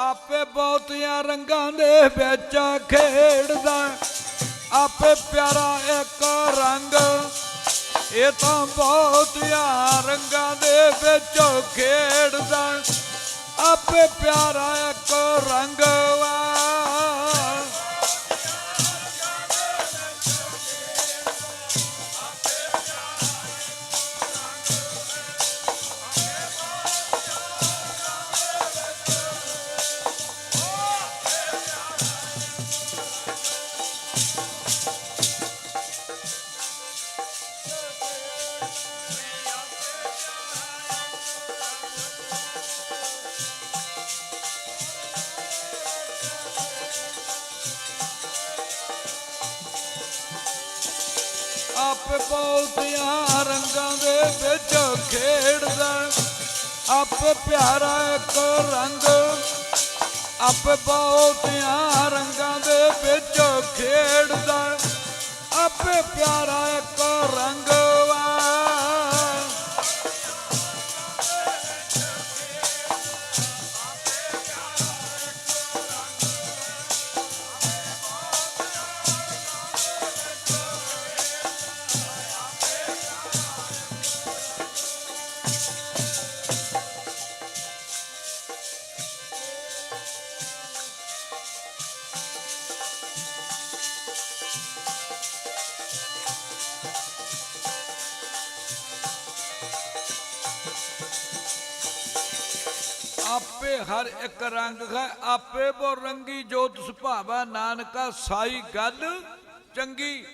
ਆਪੇ ਬਹੁਤੀਆਂ ਰੰਗਾਂ ਦੇ ਵਿੱਚ ਖੇਡਦਾ ਆਪੇ ਪਿਆਰਾ ਇੱਕ ਰੰਗ, ਇਹ ਤਾਂ ਬਹੁਤੀਆਂ ਰੰਗਾਂ ਦੇ ਵਿੱਚ ਖੇਡਦਾ ਆਪੇ ਪਿਆਰਾ ਇੱਕ ਰੰਗ ਆਪੇ ਬਹੁਤੀਆਂ ਰੰਗਾਂ ਦੇ ਵਿੱਚ ਖੇਡਦਾ ਆਪੇ ਪਿਆਰਾ ਇੱਕ ਰੰਗ, ਆਪ ਬਹੁਤੀਆਂ ਰੰਗਾਂ ਦੇ ਵਿੱਚ ਖੇਡਦਾ ਆਪੇ ਪਿਆਰਾ ਇੱਕ ਰੰਗ ਆਪੇ ਹਰ ਇੱਕ ਰੰਗ ਹੈ ਆਪੇ ਬੋ ਰੰਗੀ ਜੋਤ ਸੁਭਾਵਾ ਨਾਨਕਾ ਸਾਈ ਗੱਲ ਚੰਗੀ